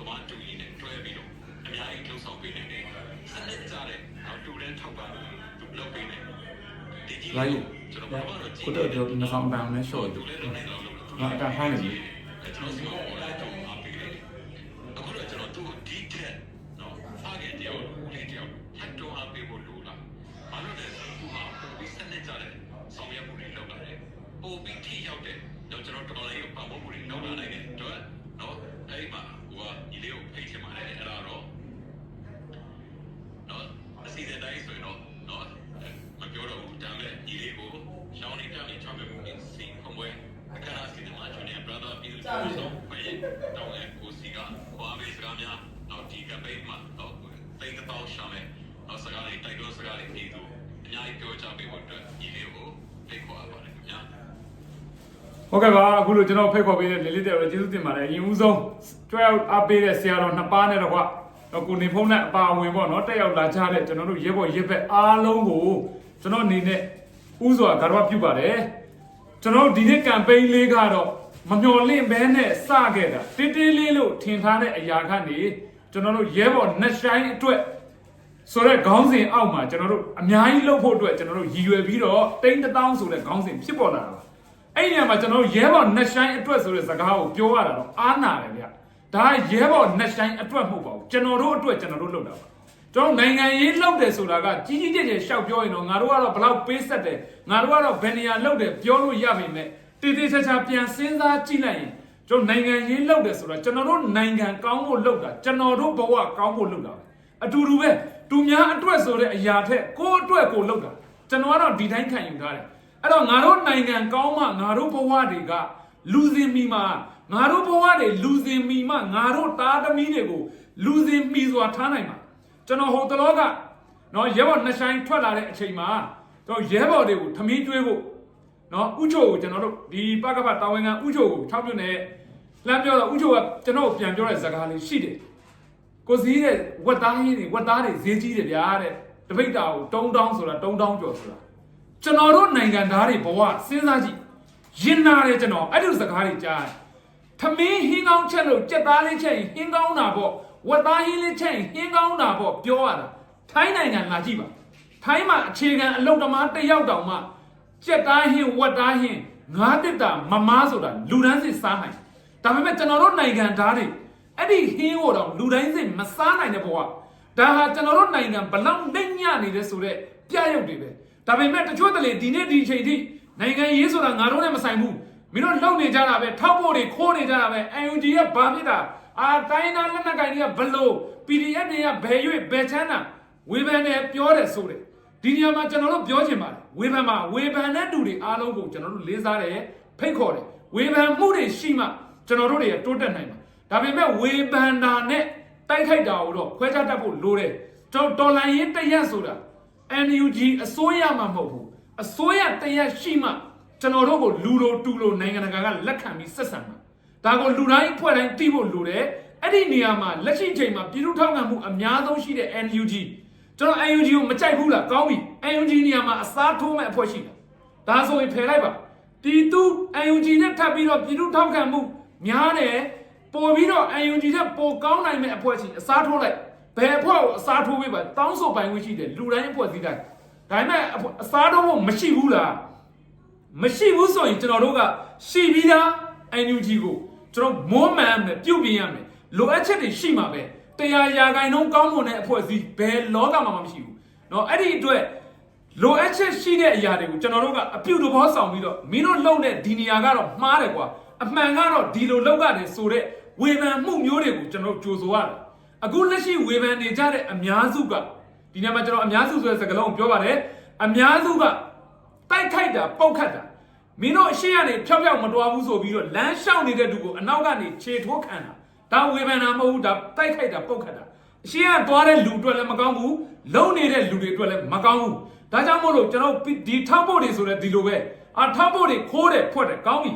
သွားတူရင်းနဲ့တွဲပြီးတော့အများကြီးလှုပ်ဆောင်ပေးနေတယ်စနစ်ကြတဲ့တော့တူတဲ့ထောက်ပံ့သူလုပ်ပေးနေဒီကြီးလိုက်ကျွန်တော်ဘာလို့ကြည့်ကိုတော့ပြောပြီးနှဆောင်ပန်းနဲ့ရှော့တူတယ်လဲလုပ်နေတော့လို့ငါအကဟိုင်းနေပြီကျွန်တော်စီမပေါ်လာတော့အပေးတယ်အခုတော့ကျွန်တော်သူ့ဒီထက်နော်ဖားခဲ့တယောက်ဦးလေးတယောက်ဟတ်တော့အပေးဖို့လိုလားဘာလို့လဲဆိုတော့သူဟာပုံပြီးစနစ်ကြတဲ့ဆောင်ရွက်မှုတွေလုပ်လာတယ်ပုံပြီးထိရောက်တဲ့တော့ကျွန်တော်တော်လိုင်းကိုပတ်ဖို့မှုတွေလုပ်လာနိုင်တယ်တော့ မယ်တော့စကားလေးတိုက်တော့စကားလေးပြည်သူအများကြီးပြောကြပေးဖို့အတွက်ဒီလေးကိုဖိတ်ခေါ်ရပါတယ်ခင်ဗျာဟုတ်ကဲ့ပါအခုလိုကျွန်တော်ဖိတ်ခေါ်ပေးတဲ့လေလေးတဲ့ကျေးဇူးတင်ပါတယ်အရင်ဦးဆုံးတွဲအောင်အပေးတဲ့ဆရာတော်နှစ်ပါးနဲ့တော့ကွာတော့ကိုနေဖုံးနဲ့အပါဝင်ပေါ့နော်တက်ရောက်လာကြတဲ့ကျွန်တော်တို့ရဲဘော်ရဲဘက်အားလုံးကိုကျွန်တော်အနေနဲ့ဥစွာဂါရဝပြုပါတယ်ကျွန်တော်ဒီနေ့ကမ်ပိန်းလေးကတော့မမျော်လင့်ဘဲနဲ့စခဲ့တာတင်းတင်းလေးလို့ထင်ထားတဲ့အရာကနေကျွန်တော်တို့ရဲဘော်နှစ်ဆိုင်အတွက် ဆိုတော့ခေါင်းစဉ်အောက်မှာကျွန်တော်တို့အများကြီးလုပ်ဖို့အတွက်ကျွန်တော်တို့ရည်ရွယ်ပြီးတော့တိန်းတစ်တောင်းဆိုတဲ့ခေါင်းစဉ်ဖြစ်ပေါ်လာတာပါအဲ့ဒီနေရာမှာကျွန်တော်တို့ရဲဘော်နှစ်ဆိုင်အတွက်ဆိုတဲ့စကားကိုပြောရတာတော့အားနာတယ်ဗျဒါကရဲဘော်နှစ်ဆိုင်အတွက်မဟုတ်ပါဘူးကျွန်တော်တို့အတွက်ကျွန်တော်တို့လုပ်တာပါကျွန်တော်နိုင်ငံရေးလုပ်တယ်ဆိုတာကကြီးကြီးကျယ်ကျယ်ရှောက်ပြောရင်တော့ငါတို့ကတော့ဘလောက်ပေးဆက်တယ်ငါတို့ကတော့ဘယ်နေရာလုပ်တယ်ပြောလို့ရပါမယ်တေးသေးချာချာပြန်စဉ်းစားကြည့်လိုက်ရင်ကျွန်တော်နိုင်ငံရေးလုပ်တယ်ဆိုတာကျွန်တော်တို့နိုင်ငံကောင်းဖို့လုပ်တာကျွန်တော်တို့ဘဝကောင်းဖို့လုပ်တာပဲ အတူတူပဲသူများအတွက်ဆိုတဲ့အရာထက်ကိုယ့်အတွက်ကိုလုပ်တာကျွန်တော်ကတော့ဒီတိုင်းခံယူထားတယ်အဲ့တော့ငါတို့နိုင်ငံကောင်းမှငါတို့ဘဝတွေကလူစင်မီမှာငါတို့ဘဝတွေလူစင်မီမှငါတို့သားသမီးတွေကိုလူစင်မီစွာထားနိုင်မှာကျွန်တော်ဟိုတလောကနော်ရဲဘော်နှစ်ဆိုင်ထွက်လာတဲ့အချိန်မှာကျွန်တော်ရဲဘော်တွေကိုထမင်းကျွေးဖို့နော်ဥချိုကိုကျွန်တော်တို့ဒီပကပတာဝန်ခံဥချိုကို6မြို့နယ်လှမ်းပြောတော့ဥချိုကကျွန်တော်ကိုပြန်ပြောတဲ့စကားလေးရှိတယ် ကိုစည်းတဲ့ဝက်သားဟင်းတွေဝက်သားတွေဈေးကြီးတယ်ဗျာတဲ့တပိတ်တာကိုတုံးတောင်းဆိုတာတုံးတောင်းကျော်ဆိုတာကျွန်တော်တို့နိုင်ငံသားတွေဘဝစဉ်းစားကြည့်ရင်နာတယ်ကျွန်တော်အဲ့ဒီစကားတွေကြားတယ်ထမင်းဟင်းကောင်းချက်လို့ကြက်သားလေးချက်ရင်ဟင်းကောင်းတာပေါ့ဝက်သားဟင်းလေးချက်ရင်ဟင်းကောင်းတာပေါ့ပြောရတာထိုင်းနိုင်ငံလာကြည့်ပါထိုင်းမှာအခြေခံအလုပ်သမားတစ်ယောက်တောင်မှကြက်သားဟင်းဝက်သားဟင်းငါးတစ်တာမမားဆိုတာလူဒန်းစစ်စားနိုင်ဒါပေမဲ့ကျွန်တော်တို့နိုင်ငံသားတွေ အဲ့ဒီဟင်းကိုတော့လူတိုင်းစိတ်မစားနိုင်တဲ့ဘဝဒါဟာကျွန်တော်တို့နိုင်ငံဘလောက်နဲ့ညနေတဲ့ဆိုတော့ပြရုပ်တွေပဲဒါပေမဲ့တချို့တလေဒီနေ့ဒီအချိန်ထိနိုင်ငံရေးဆိုတာငါတို့နဲ့မဆိုင်ဘူးမင်းတို့လုံနေကြတာပဲထောက်ဖို့တွေခိုးနေကြတာပဲ UNG ကဘာဖြစ်တာအာတိုင်းသားလက်နက်ကိုင်တွေကဘလို့ PDF တွေကဘယ်ရွေ့ဘယ်ချမ်းသာဝေဖန်တယ်ပြောတယ်ဆိုတယ်ဒီနေရာမှာကျွန်တော်တို့ပြောချင်ပါတယ်ဝေဖန်မှာဝေဖန်တဲ့သူတွေအားလုံးကိုကျွန်တော်တို့လေးစားတယ်ဖိတ်ခေါ်တယ်ဝေဖန်မှုတွေရှိမှကျွန်တော်တို့တွေတိုးတက်နိုင်မှာ ဒါပေမဲ့ဝေဘန်ဒါနဲ့တိုက်ခိုက်တာကိုတော့ခွဲခြားတတ်ဖို့လိုတယ်ကျွန်တော်တော်လိုင်းရင်တရက်ဆိုတာ NUG အစိုးရမှမဟုတ်ဘူးအစိုးရတရက်ရှိမှကျွန်တော်တို့ကိုလူလိုတူလိုနိုင်ငံတကာကလက်ခံပြီးဆက်ဆံမှာဒါကိုလူတိုင်းအဖွဲ့တိုင်းသိဖို့လိုတယ်အဲ့ဒီနေရာမှာလက်ရှိချိန်မှာပြည်သူထောက်ခံမှုအများဆုံးရှိတဲ့ NUG ကျွန်တော် NUG ကိုမကြိုက်ဘူးလားကောင်းပြီ NUG နေရာမှာအစားထိုးမဲ့အဖွဲ့ရှိတာဒါဆိုရင်ဖယ်လိုက်ပါပြည်သူ NUG နဲ့ထပ်ပြီးတော့ပြည်သူထောက်ခံမှုများတယ် ပို့ပြီးတော့ UNG တဲ့ပိုကောင်းနိုင်မဲ့အဖွဲ့ချင်းအစားထိုးလိုက်ဘယ်အဖွဲ့ကိုအစားထိုးပေးပါတောင်းဆိုပိုင်ခွင့်ရှိတယ်လူတိုင်းအဖွဲ့စည်းတိုင်းဒါပေမဲ့အစားထိုးဖို့မရှိဘူးလားမရှိဘူးဆိုရင်ကျွန်တော်တို့ကရှိပြီးသား UNG ကိုကျွန်တော်မွမ်းမံမယ်ပြုတ်ပြင်ရမယ်လိုအပ်ချက်တွေရှိမှာပဲတရားရာဂိုင်နှုန်းကောင်းမွန်တဲ့အဖွဲ့အစည်းဘယ်လောကမှာမှမရှိဘူးเนาะအဲ့ဒီအတွက်လိုအပ်ချက်ရှိတဲ့အရာတွေကိုကျွန်တော်တို့ကအပြုတ်တဘောဆောင်ပြီးတော့မင်းတို့လုံတဲ့ဒီနေရာကတော့မှားတယ်ကွာ အမှန်ကတော့ဒီလိုလောက်ရတယ်ဆိုတဲ့ဝေဖန်မှုမျိုးတွေကိုကျွန်တော်ကြိုဆိုရတယ်အခုလက်ရှိဝေဖန်နေကြတဲ့အများစုကဒီနေ့မှာကျွန်တော်အများစုဆိုတဲ့စကားလုံးကိုပြောပါတယ်အများစုကတိုက်ခိုက်တာပောက်ခတ်တာမင်းတို့အရှိကနေဖြောက်ဖြောက်မတွားဘူးဆိုပြီးတော့လမ်းလျှောက်နေတဲ့သူကိုအနောက်ကနေခြေထိုးခံတာဒါဝေဖန်တာမဟုတ်ဘူးဒါတိုက်ခိုက်တာပောက်ခတ်တာအရှိကသွားတဲ့လူတွေလည်းမကောင်းဘူးလုံနေတဲ့လူတွေအတွက်လည်းမကောင်းဘူးဒါကြောင့်မို့လို့ကျွန်တော်ဒီထောက်ဖို့တွေဆိုတဲ့ဒီလိုပဲအာထောက်ဖို့တွေခိုးတယ်ဖွက်တယ်ကောင်းပြီ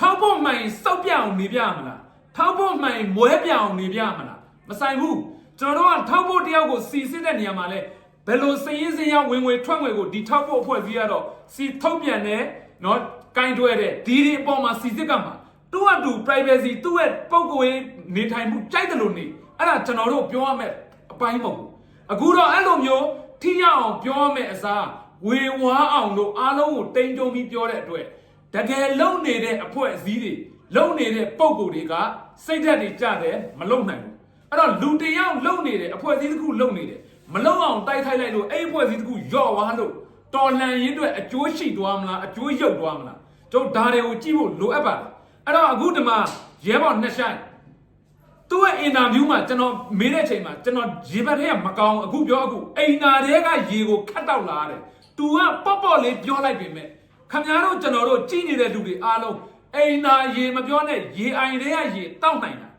ထောက်ဖို့မှန်စောက်ပြအောင်နေပြမလားထောက်ဖို့မှန်မွဲပြအောင်နေပြမလားမဆိုင်ဘူးကျွန်တော်တို့ကထောက်ဖို့တယောက်ကိုစီစစ်တဲ့နေရာမှာလဲဘယ်လိုစည်ရင်းစည်ရဝင်ဝင်ထွက်ဝင်ကိုဒီထောက်ဖို့အဖွဲ့စည်းရတော့စီထုတ်ပြန်တယ်နော်ကင်တွဲတဲ့ဒီဒီအပေါ်မှာစီစစ်ကမှာသူ့အတူ privacy သူ့ရဲ့ပုံကိုယ်နေထိုင်မှုကြိုက်တယ်လို့နေအဲ့ဒါကျွန်တော်တို့ပြောရမယ်အပိုင်းမဟုတ်ဘူးအခုတော့အဲ့လိုမျိုးထိရအောင်ပြောရမယ်အစားဝေဝါအောင်လို့အားလုံးကိုတိမ်ကြုံပြီးပြောတဲ့အတွက် တကယ်လုံနေတဲ့အဖွဲ့အစည်းတွေလုံနေတဲ့ပုံကိုယ်တွေကစိတ်ဓာတ်တွေကြတယ်မလုံနိုင်ဘူးအဲ့တော့လူတစ်ယောက်လုံနေတယ်အဖွဲ့အစည်းတစ်ခုလုံနေတယ်မလုံအောင်တိုက်ခိုက်လိုက်လို့အဲ့ဒီအဖွဲ့အစည်းတစ်ခုယော့သွားလို့တော်လှန်ရေးအတွက်အကျိုးရှိသွားမလားအကျိုးရုပ်သွားမလားကျွန်တော်ဒါတွေကိုကြည့်ဖို့လိုအပ်ပါတယ်အဲ့တော့အခုဒီမှာရဲဘော်နှစ်ဆိုင်သူ့ရဲ့အင်တာဗျူးမှာကျွန်တော်မေးတဲ့အချိန်မှာကျွန်တော်ရေဘတ်ထဲကမကောင်းအခုပြောအခုအိမ်နာတွေကရေကိုခတ်တော့လာတယ်သူကပေါ့ပေါ့လေးပြောလိုက်ပေမဲ့ ခင်ဗျားတို့ကျွန်တော်တို့ကြည်နေတဲ့လူတွေအားလုံးအိမ်နာရေမပြောနဲ့ရေအိုင်တွေကရေတောက်နိုင်တာ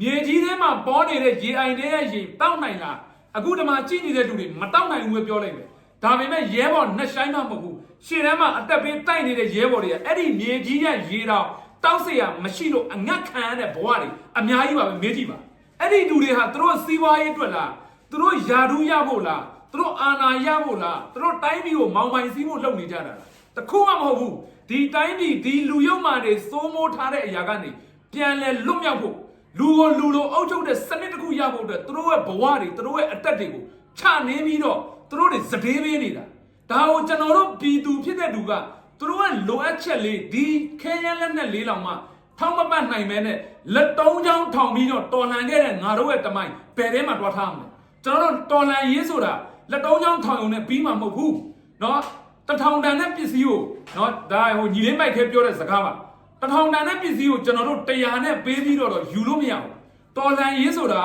မြေကြီးထဲမှာပေါ်နေတဲ့ရေအိုင်တွေကရေတောက်နိုင်လားအခုဒီမှာကြည့်နေတဲ့လူတွေမတောက်နိုင်ဘူးပဲပြောလိုက်မယ်ဒါပေမဲ့ရဲဘော်နှစ်ဆိုင်မှမဟုတ်ဘူးရှေ့ထဲမှာအသက်ပေးတိုက်နေတဲ့ရဲဘော်တွေကအဲ့ဒီမြေကြီးရဲ့ရေတောင်တောက်เสียမရှိလို့အငတ်ခံရတဲ့ဘဝတွေအများကြီးပါပဲမေးကြည့်ပါအဲ့ဒီလူတွေဟာသူတို့စီးပွားရေးအတွက်လားသူတို့ယာဒူးရဖို့လားသူတို့အာဏာရဖို့လားသူတို့တိုင်းပြည်ကိုမောင်းပိုင်စည်းဖို့လုပ်နေကြတာလား တခုမှမဟုတ်ဘူးဒီတိုင်းပြည်ဒီလူယုံမာတွေစိုးမိုးထားတဲ့အရာကနေပြန်လဲလွတ်မြောက်ဖို့ လူကိုလူလိုအုပ်ချုပ်တဲ့စနစ်တစ်ခုရဖို့အတွက်သူတို့ရဲ့ဘဝတွေသူတို့ရဲ့အသက်တွေကိုချနေပြီးတော့သူတို့တွေစတေးပေးနေတာဒါကိုကျွန်တော်တို့ပြည်သူဖြစ်တဲ့သူကသူတို့ရဲ့လိုအပ်ချက်လေးဒီခဲရန်လက်နဲ့လေးလောင်မှထောင်းမပတ်နိုင်မဲနဲ့လက်တုံးချောင်းထောင်ပြီးတော့တော်လန်ခဲ့တဲ့ငါတို့ရဲ့တမိုင်းဘယ်ထဲမှာတွားထားမလဲကျွန်တော်တို့တော်လန်ရေးဆိုတာလက်တုံးချောင်းထောင်ုံနဲ့ပြီးမှမဟုတ်ဘူးเนาะ တထောင်တန်တဲ့ပစ္စည်းကိုနော်ဒါဟိုညီလေးမိုက်ခဲပြောတဲ့စကားပါတထောင်တန်တဲ့ပစ္စည်းကိုကျွန်တော်တို့တရားနဲ့ပေးပြီးတော့ယူလို့မရဘူးတော်လန်ရေးဆိုတာ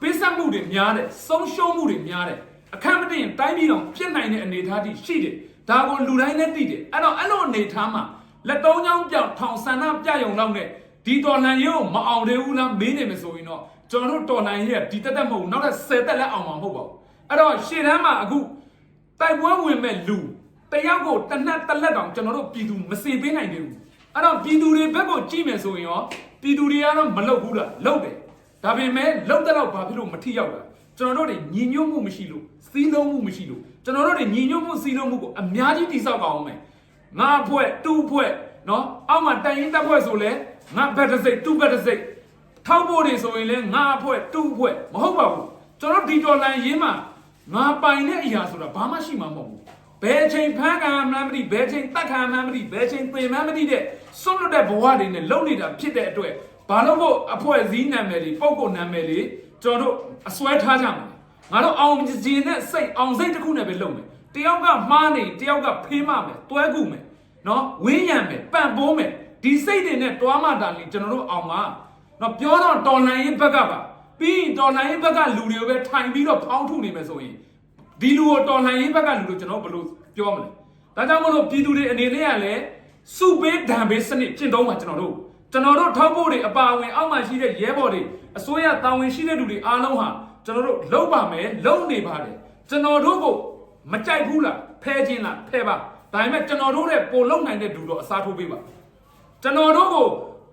ပေးဆက်မှုတွေများတယ်ဆုံးရှုံးမှုတွေများတယ်အခက်မတင်တိုင်းပြည်တော်ပြစ်နိုင်တဲ့အနေအထားတိရှိတယ်ဒါကိုလူတိုင်းနဲ့သိတယ်အဲ့တော့အဲ့လိုအနေအထားမှာလက်သုံးချောင်းပြောင်ထောင်ဆန္ဒပြယုံလောက်နဲ့ဒီတော်လန်ရေးကိုမအောင်သေးဘူးလားမေးနေမယ်ဆိုရင်တော့ကျွန်တော်တို့တော်လန်ရေးကဒီတက်တက်မဟုတ်နောက်ထပ်10တက်လက်အောင်မှာမဟုတ်ပါဘူးအဲ့တော့ရှေ့တန်းမှာအခုတိုက်ပွဲဝင်မဲ့လူ တယောက်ကိုတနတ်တလက်တောင်ကျွန်တော်တို့ပြည်သူမစေပေးနိုင်သေးဘူးအဲ့တော့ပြည်သူတွေဘက်ကိုကြည့်မယ်ဆိုရင်ရောပြည်သူတွေကတော့မလုပ်ဘူးလားလုပ်တယ်ဒါပေမဲ့လုပ်တဲ့တော့ဘာဖြစ်လို့မထိရောက်တာကျွန်တော်တို့တွေညီညွတ်မှုမရှိလို့စီးလုံးမှုမရှိလို့ကျွန်တော်တို့တွေညီညွတ်မှုစီးလုံးမှုကိုအများကြီးတိစောက်ကြအောင်မယ်ငါအဖွဲ့တူအဖွဲ့နော်အောက်မှာတိုင်ရင်တပ်ဖွဲ့ဆိုလဲငါဘက်တစ်စိတ်တူဘက်တစ်စိတ်ထောက်ဖို့တွေဆိုရင်လဲငါအဖွဲ့တူအဖွဲ့မဟုတ်ပါဘူးကျွန်တော်ဒီတော်လန်ရင်းမှာငါပိုင်တဲ့အရာဆိုတာဘာမှရှိမှာမဟုတ်ဘူး ဘယ်ချိန်ဖမ်းခံမှန်းမသိဘယ်ချိန်တတ်ခံမှန်းမသိဘယ်ချိန်ပင်မှန်းမသိတဲ့စွန့်လွတ်တဲ့ဘဝတွေနဲ့လုံနေတာဖြစ်တဲ့အတွက်ဘာလို့ဖို့အဖွဲ့အစည်းနာမည်တွေပုံကုန်နာမည်တွေကျွန်တော်တို့အစွဲထားကြမှာငါတို့အောင်ကြည်နဲ့စိတ်အောင်စိတ်တစ်ခုနဲ့ပဲလုံမယ်တယောက်ကမှားနေတယောက်ကဖေးမမယ်တွဲကူမယ်နော်ဝင်းရံမယ်ပန့်ပိုးမယ်ဒီစိတ်တွေနဲ့တွားမှတာလီကျွန်တော်တို့အောင်မှာနော်ပြောတော့တော်လန်ရင်ဘက်ကပါပြီးရင်တော်လန်ရင်ဘက်ကလူတွေကိုပဲထိုင်ပြီးတော့ဖောင်းထုနေမယ်ဆိုရင် ဒီလူကိုတော်လှန်ရေးဘက်ကလူလို့ကျွန်တော်ဘယ်လိုပြောမလဲဒါကြောင့်မလို့ပြည်သူတွေအနေနဲ့ကလည်းစုပေးဒဏ်ပေးစနစ်ကျင့်သုံးပါကျွန်တော်တို့ကျွန်တော်တို့ထောက်ဖို့တွေအပါအဝင်အောက်မှာရှိတဲ့ရဲဘော်တွေအစိုးရတာဝန်ရှိတဲ့လူတွေအားလုံးဟာကျွန်တော်တို့လုံပါမယ်လုံနေပါတယ်ကျွန်တော်တို့ကိုမကြိုက်ဘူးလားဖဲခြင်းလားဖဲပါဒါပေမဲ့ကျွန်တော်တို့ရဲ့ပိုလုံနိုင်တဲ့လူတော့အစားထိုးပေးပါကျွန်တော်တို့ကို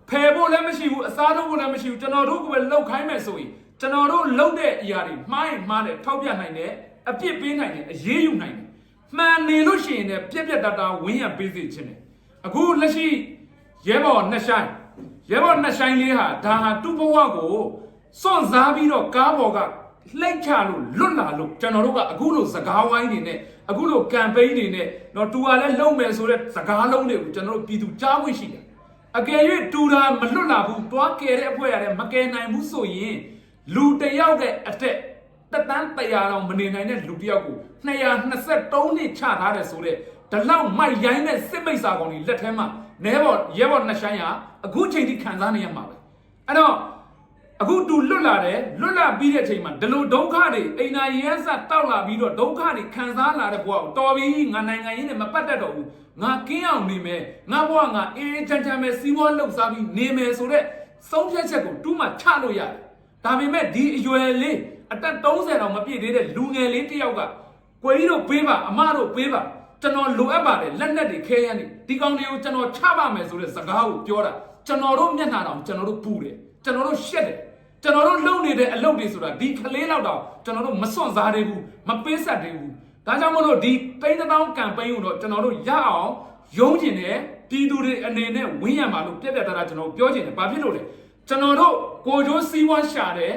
ဖယ်ဖို့လည်းမရှိဘူးအစားထိုးဖို့လည်းမရှိဘူးကျွန်တော်တို့ကိုပဲလောက်ခိုင်းမယ်ဆိုရင်ကျွန်တော်တို့လောက်တဲ့အရာတွေမှားရင်မှားတယ်ထောက်ပြနိုင်တယ် အပြစ်ပေးနိုင်တယ်အရေးယူနိုင်တယ်မှန်နေလို့ရှိရင်လည်းပြက်ပြက်တတာဝင်းရံပေးစေခြင်းတယ်အခုလက်ရှိရဲဘော်နှစ်ဆိုင်ရဲဘော်နှစ်ဆိုင်လေးဟာဒါဟာသူ့ဘဝကိုစွန့်စားပြီးတော့ကားပေါ်ကလှိတ်ချလို့လွတ်လာလို့ကျွန်တော်တို့ကအခုလိုစကားဝိုင်းတွေနဲ့အခုလိုကမ်ပိန်းတွေနဲ့တော့တူကလည်းလုံမယ်ဆိုတဲ့စကားလုံးတွေကိုကျွန်တော်တို့ပြည်သူကြားဝင်ရှိတယ်အကယ်၍တူတာမလွတ်လာဘူးတွားကယ်တဲ့အဖွဲ့ရတယ်မကယ်နိုင်ဘူးဆိုရင်လူတစ်ယောက်တဲ့အတက် တက်တန်းတရားတော်မနေနိုင်တဲ့လူတစ်ယောက်ကို223နှစ်ချထားတယ်ဆိုတော့ဒီလောက်မိုက်ရိုင်းတဲ့စစ်မိတ်စာကောင်ကြီးလက်ထဲမှာနဲဘော်ရဲဘော်နှစ်ဆိုင်ဟာအခုချိန်ထိခံစားနေရမှာပဲအဲ့တော့အခုတူလွတ်လာတယ်လွတ်လာပြီးတဲ့အချိန်မှာဒီလိုဒုက္ခတွေအိမ်နာရဲဆက်တောက်လာပြီးတော့ဒုက္ခတွေခံစားလာတဲ့ဘဝကိုတော်ပြီငါနိုင်ငံရင်းနဲ့မပတ်သက်တော့ဘူးငါကင်းအောင်နေမယ်ငါဘဝငါအေးအေးချမ်းချမ်းပဲစီးပွားလှုပ်ရှားပြီးနေမယ်ဆိုတဲ့ဆုံးဖြတ်ချက်ကိုတူးမှချလို့ရတယ်ဒါပေမဲ့ဒီအရွယ်လေး အသက်30တောင်မပြည့်သေးတဲ့လူငယ်လေးတစ်ယောက်ကကိုကြီးတို့ပေးပါအမတို့ပေးပါကျွန်တော်လိုအပ်ပါတယ်လက်နက်တွေခဲရမ်းနေဒီကောင်တွေကိုကျွန်တော်ချပါမယ်ဆိုတဲ့စကားကိုပြောတာကျွန်တော်တို့မျက်နှာတောင်ကျွန်တော်တို့ပူတယ်ကျွန်တော်တို့ရှက်တယ်ကျွန်တော်တို့လုပ်နေတဲ့အလုပ်တွေဆိုတာဒီကလေးလောက်တော့ကျွန်တော်တို့မစွန့်စားသေးဘူးမပေးဆက်သေးဘူးဒါကြောင့်မလို့ဒီတိန်းတောင်းကမ်ပိန်းကိုတော့ကျွန်တော်တို့ရအောင်ယုံကျင်တယ်ပြည်သူတွေအနေနဲ့ဝင်းရမှာလို့ပြက်ပြက်သားသားကျွန်တော်ပြောချင်တယ်ဘာဖြစ်လို့လဲကျွန်တော်တို့ကိုကျိုးစီးပွားရှာတယ်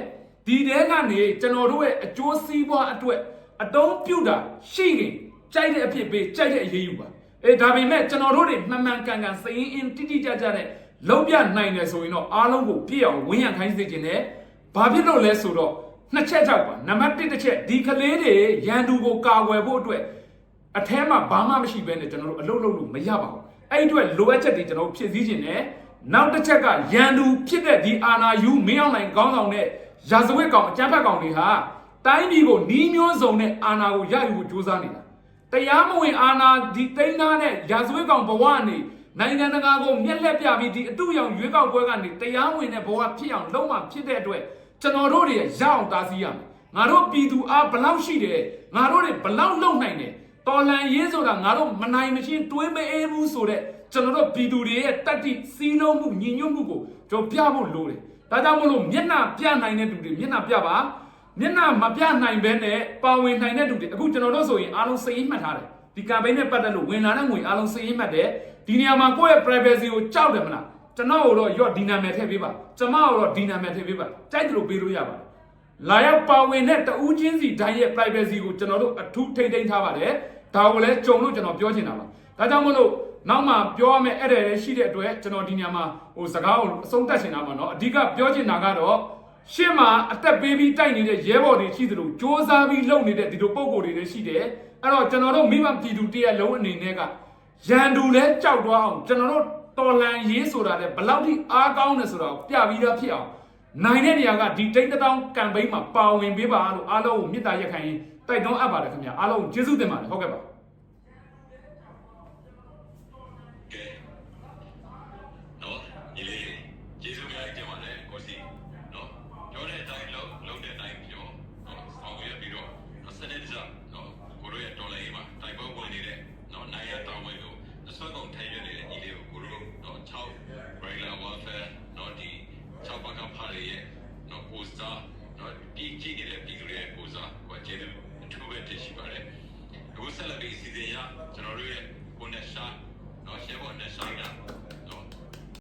ဒီတဲကနေကျွန်တော်တို့ရဲ့အကျိုးစီးပွားအတွက်အတုံးပြုတ်တာရှိရင်ကြိုက်တဲ့အဖြစ်ပေးကြိုက်တဲ့အရေးယူပါအေးဒါပေမဲ့ကျွန်တော်တို့တွေမှန်မှန်ကန်ကန်စည်ရင်တိတိကျကျနဲ့လုံးပြနိုင်တယ်ဆိုရင်တော့အားလုံးကိုပြည့်အောင်ဝင်းရခိုင်းစေခြင်းနဲ့ဘာဖြစ်လို့လဲဆိုတော့နှစ်ချက်ကြောက်ပါနံပါတ်1တစ်ချက်ဒီကလေးတွေရန်သူကိုကာကွယ်ဖို့အတွက်အထဲမှာဘာမှမရှိဘဲနဲ့ကျွန်တော်တို့အလုပ်လုပ်လို့မရပါဘူးအဲ့ဒီအတွက်လိုအပ်ချက်တွေကျွန်တော်တို့ဖြည့်ဆည်းခြင်းနဲ့နောက်တစ်ချက်ကရန်သူဖြစ်တဲ့ဒီအာနာယူမင်းအောင်နိုင်ခေါင်းဆောင်တဲ့ ရာဇဝတ်ကောင်အကြမ်းဖက်ကောင်တွေဟာတိုင်းပြည်ကိုနီးမျိုးစုံနဲ့အာနာကိုရယူဖို့ကြိုးစားနေတာတရားမဝင်အာနာဒီတိန်းသားနဲ့ရာဇဝတ်ကောင်ဘဝကနေနိုင်ငံတကာကိုမျက်လက်ပြပြီးဒီအတူရောင်ရွေးကောက်ပွဲကနေတရားဝင်တဲ့ဘဝဖြစ်အောင်လုံးဝဖြစ်တဲ့အတွက်ကျွန်တော်တို့တွေရအောင်တားဆီးရမယ်ငါတို့ပြည်သူအားဘလောက်ရှိတယ်ငါတို့တွေဘလောက်လုံနိုင်တယ်တော်လန်ရေးဆိုတာငါတို့မနိုင်မချင်းတွေးမအေးဘူးဆိုတော့ကျွန်တော်တို့ပြည်သူတွေရဲ့တက်တိစီးလုံးမှုညီညွတ်မှုကိုကျွန်တော်ပြဖို့လိုတယ်။ ဒါကြောင့်မလို့မျက်နှာပြနိုင်တဲ့သူတွေမျက်နှာပြပါမျက်နှာမပြနိုင်ဘဲနဲ့ပါဝင်နိုင်တဲ့သူတွေအခုကျွန်တော်တို့ဆိုရင်အားလုံးစိတ်ရင်းမှတ်ထားတယ်။ဒီကမ်ပိန်းနဲ့ပတ်သက်လို့ဝင်လာတဲ့ငွေအားလုံးစိတ်ရင်းမှတ်တယ်။ဒီနေရာမှာကိုယ့်ရဲ့ privacy ကိုကြောက်တယ်မလား။ကျွန်တော်တို့ရော့ဒီနာမည်ထည့်ပေးပါ။ကျွန်မတို့တော့ဒီနာမည်ထည့်ပေးပါ။ကြိုက်တယ်လို့ပေးလို့ရပါတယ်။လာရောက်ပါဝင်တဲ့တဦးချင်းစီတိုင်းရဲ့ privacy ကိုကျွန်တော်တို့အထူးထိမ့်သိမ်းထားပါတယ်ဒါကိုလည်းကြုံလို့ကျွန်တော်ပြောချင်တာပါဒါကြောင့်မလို့ နောက်မှပြောရမယ့်အဲ့ဒါလည်းရှိတဲ့အတွက်ကျွန်တော်ဒီညမှာဟိုစကားကိုအဆုံးသတ်ချင်တာပါနော်အဓိကပြောချင်တာကတော့ရှင်းမှာအသက်ပေးပြီးတိုက်နေတဲ့ရဲဘော်တွေရှိသလိုစ조사ပြီးလုပ်နေတဲ့ဒီလိုပုံကိုယ်တွေလည်းရှိတယ်အဲ့တော့ကျွန်တော်တို့မိမပြည်သူတရက်လုံးအနေနဲ့ကရန်သူလဲကြောက်သွားအောင်ကျွန်တော်တို့တော်လန်ရေးဆိုတာလည်းဘလောက်ထိအားကောင်းတယ်ဆိုတာပြပြီးသားဖြစ်အောင်နိုင်တဲ့နေရာကဒီတိတ်တောင်းကမ်ပိန်းမှာပါဝင်ပေးပါလို့အားလုံးကိုမေတ္တာရက်ခံရင်တိုက်တွန်းအပ်ပါတယ်ခင်ဗျာအားလုံးကျေးဇူးတင်ပါတယ်ဟုတ်ကဲ့ပါ